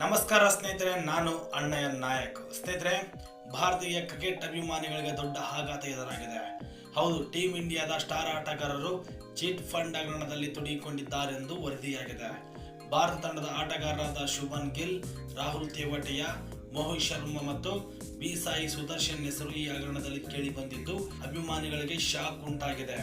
ನಮಸ್ಕಾರ ಸ್ನೇಹಿತರೆ, ನಾನು ಅಣ್ಣಯ್ಯ ನಾಯಕ್. ಸ್ನೇಹಿತರೆ, ಭಾರತೀಯ ಕ್ರಿಕೆಟ್ ಅಭಿಮಾನಿಗಳಿಗೆ ದೊಡ್ಡ ಆಘಾತ ಎದುರಾಗಿದೆ. ಹೌದು, ಟೀಂ ಇಂಡಿಯಾದ ಸ್ಟಾರ್ ಆಟಗಾರರು ಚೀಟ್ ಫಂಡ್ ಹಗರಣದಲ್ಲಿ ತೊಡಗಿಕೊಂಡಿದ್ದಾರೆಂದು ವರದಿಯಾಗಿದೆ. ಭಾರತ ತಂಡದ ಆಟಗಾರರಾದ ಶುಭನ್ ಗಿಲ್, ರಾಹುಲ್ ತೇವಟಿಯ, ಮೋಹಿತ್ ಶರ್ಮಾ ಮತ್ತು ಬಿ ಸಾಯಿ ಸುದರ್ಶನ್ ಹೆಸರು ಈ ಹಗರಣದಲ್ಲಿ ಕೇಳಿ ಬಂದಿದ್ದು, ಅಭಿಮಾನಿಗಳಿಗೆ ಶಾಕ್ ಉಂಟಾಗಿದೆ.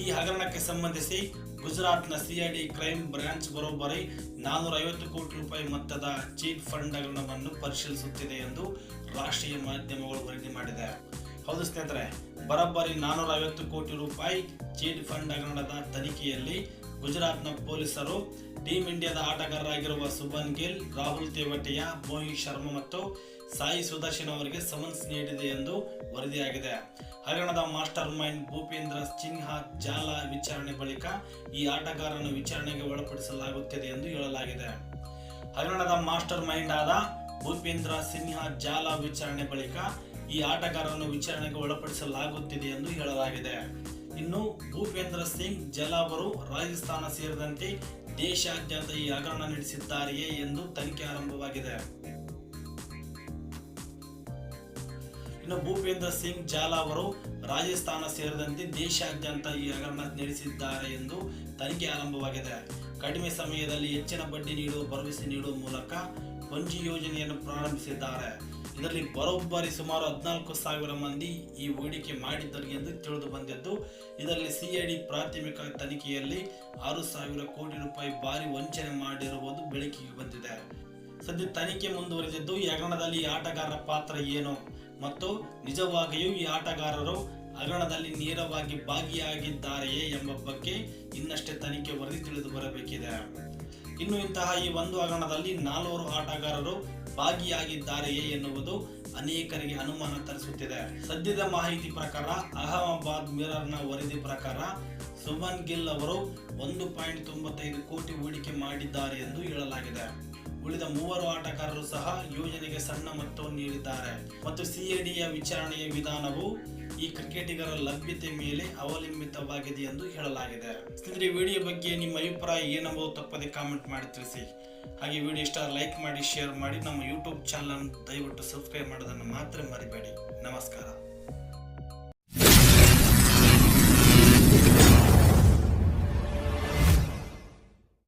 ಈ ಹಗರಣಕ್ಕೆ ಸಂಬಂಧಿಸಿ ಗುಜರಾತ್ನ ಸಿಐಡಿ ಕ್ರೈಮ್ ಬ್ರಾಂಚ್ ಬರೋಬ್ಬರಿ ನಾನೂರ ಐವತ್ತು ಕೋಟಿ ರೂಪಾಯಿ ಮೊತ್ತದ ಚೀಟ್ ಫಂಡ್ ಹಗರಣವನ್ನು ಪರಿಶೀಲಿಸುತ್ತಿದೆ ಎಂದು ರಾಷ್ಟ್ರೀಯ ಮಾಧ್ಯಮಗಳು ವರದಿ ಮಾಡಿದೆ. ಹೌದು ಸ್ನೇಹಿತರೆ, ಬರೋಬ್ಬರಿ ನಾನೂರ ಐವತ್ತು ಕೋಟಿ ರೂಪಾಯಿ ಚೀಟ್ ಫಂಡ್ ಹಗರಣದ ತನಿಖೆಯಲ್ಲಿ ಗುಜರಾತ್ನ ಪೊಲೀಸರು ಟೀಂ ಇಂಡಿಯಾದ ಆಟಗಾರರಾಗಿರುವ ಸುಭನ್ ಗಿಲ್, ರಾಹುಲ್ ತೇವಟಿಯ, ಮೋಹಿತ್ ಶರ್ಮಾ ಮತ್ತು ಸಾಯಿ ಸುದರ್ಶನ್ ಅವರಿಗೆ ಸಮನ್ಸ್ ನೀಡಿದೆ ಎಂದು ವರದಿಯಾಗಿದೆ. ಹಗರಣದ ಮಾಸ್ಟರ್ ಮೈಂಡ್ ಭೂಪೇಂದ್ರ ಸಿನ್ಹಾ ಜಾಲ ವಿಚಾರಣೆ ಬಳಿಕ ಈ ಆಟಗಾರನ ವಿಚಾರಣೆಗೆ ಒಳಪಡಿಸಲಾಗುತ್ತದೆ ಎಂದು ಹೇಳಲಾಗಿದೆ. ಹಗರಣದ ಮಾಸ್ಟರ್ ಮೈಂಡ್ ಆದ ಭೂಪೇಂದ್ರ ಸಿನ್ಹಾ ಜಾಲ ವಿಚಾರಣೆ ಬಳಿಕ ಈ ಆಟಗಾರರನ್ನು ವಿಚಾರಣೆಗೆ ಒಳಪಡಿಸಲಾಗುತ್ತಿದೆ ಎಂದು ಹೇಳಲಾಗಿದೆ. ಇನ್ನು ಭೂಪೇಂದ್ರ ಸಿಂಗ್ ಜಲ ಅವರು ರಾಜಸ್ಥಾನ ಸೇರಿದಂತೆ ದೇಶಾದ್ಯಂತ ಈ ಹಗರಣ ನಡೆಸಿದ್ದಾರೆಯೇ ಎಂದು ತನಿಖೆ ಆರಂಭವಾಗಿದೆ. ಇನ್ನು ಭೂಪೇಂದ್ರ ಸಿಂಗ್ ಜಾಲ ಅವರು ರಾಜಸ್ಥಾನ ಸೇರಿದಂತೆ ದೇಶಾದ್ಯಂತ ಈ ಹಗರಣ ನಡೆಸಿದ್ದಾರೆ ಎಂದು ತನಿಖೆ ಆರಂಭವಾಗಿದೆ. ಕಡಿಮೆ ಸಮಯದಲ್ಲಿ ಹೆಚ್ಚಿನ ಬಡ್ಡಿ ನೀಡುವ ಭರವಸೆ ನೀಡುವ ಮೂಲಕ ಪಂಜಿ ಯೋಜನೆಯನ್ನು ಪ್ರಾರಂಭಿಸಿದ್ದಾರೆ. ಇದರಲ್ಲಿ ಬರೋಬ್ಬರಿ ಸುಮಾರು ಹದಿನಾಲ್ಕು ಸಾವಿರ ಮಂದಿ ಈ ಹೂಡಿಕೆ ಮಾಡಿದ್ದರು ಎಂದು ತಿಳಿದು ಬಂದಿದ್ದು, ಇದರಲ್ಲಿ ಸಿಐಡಿ ಪ್ರಾಥಮಿಕ ತನಿಖೆಯಲ್ಲಿ ಆರು ಸಾವಿರ ಕೋಟಿ ರೂಪಾಯಿ ಭಾರಿ ವಂಚನೆ ಮಾಡಿರುವುದು ಬೆಳಕಿಗೆ ಬಂದಿದೆ. ಸದ್ಯ ತನಿಖೆ ಮುಂದುವರೆದಿದ್ದು, ಈ ಹಗರಣದಲ್ಲಿ ಈ ಆಟಗಾರರ ಪಾತ್ರ ಏನು ಮತ್ತು ನಿಜವಾಗಿಯೂ ಈ ಆಟಗಾರರು ಹಗರಣದಲ್ಲಿ ನೇರವಾಗಿ ಭಾಗಿಯಾಗಿದ್ದಾರೆಯೇ ಎಂಬ ಬಗ್ಗೆ ಇನ್ನಷ್ಟೇ ತನಿಖೆ ವರದಿ ತಿಳಿದು ಬರಬೇಕಿದೆ. ಇನ್ನು ಇಂತಹ ಈ ಒಂದು ಹಗರಣದಲ್ಲಿ ನಾಲ್ವರು ಆಟಗಾರರು ಭಾಗಿಯಾಗಿದ್ದಾರೆಯೇ ಎನ್ನುವುದು ಅನೇಕರಿಗೆ ಅನುಮಾನ ತರಿಸುತ್ತಿದೆ. ಸದ್ಯದ ಮಾಹಿತಿ ಪ್ರಕಾರ ಅಹಮದಾಬಾದ್ ಮಿರರ್ನ ವರದಿ ಪ್ರಕಾರ ಸುಮನ್ ಗಿಲ್ ಅವರು ಒಂದು ಪಾಯಿಂಟ್ ತೊಂಬತ್ತೈದು ಕೋಟಿ ಹೂಡಿಕೆ ಮಾಡಿದ್ದಾರೆ ಎಂದು ಹೇಳಲಾಗಿದೆ. ಉಳಿದ ಮೂವರು ಆಟಗಾರರು ಸಹ ಯೋಜನೆಗೆ ಸಣ್ಣ ಮೊತ್ತವನ್ನು ನೀಡಿದ್ದಾರೆ. ಮತ್ತು ಸಿಎಡಿಯ ವಿಚಾರಣೆಯ ವಿಧಾನವು ಈ ಕ್ರಿಕೆಟಿಗರ ಲಭ್ಯತೆ ಮೇಲೆ ಅವಲಂಬಿತವಾಗಿದೆ ಎಂದು ಹೇಳಲಾಗಿದೆ. ಸ್ನೇಹಿತರೆ ವಿಡಿಯೋ ಬಗ್ಗೆ ನಿಮ್ಮ ಅಭಿಪ್ರಾಯ ಏನೆಂಬುದು ತಪ್ಪದೆ ಕಾಮೆಂಟ್ ಮಾಡಿ ತಿಳಿಸಿ. ಹಾಗೆ ವಿಡಿಯೋ ಇಷ್ಟ ಲೈಕ್ ಮಾಡಿ, ಶೇರ್ ಮಾಡಿ. ನಮ್ಮ ಯೂಟ್ಯೂಬ್ ಚಾನಲ್ ದಯವಿಟ್ಟು ಸಬ್ಸ್ಕ್ರೈಬ್ ಮಾಡೋದನ್ನು ಮಾತ್ರ ಮರಿಬೇಡಿ. ನಮಸ್ಕಾರ.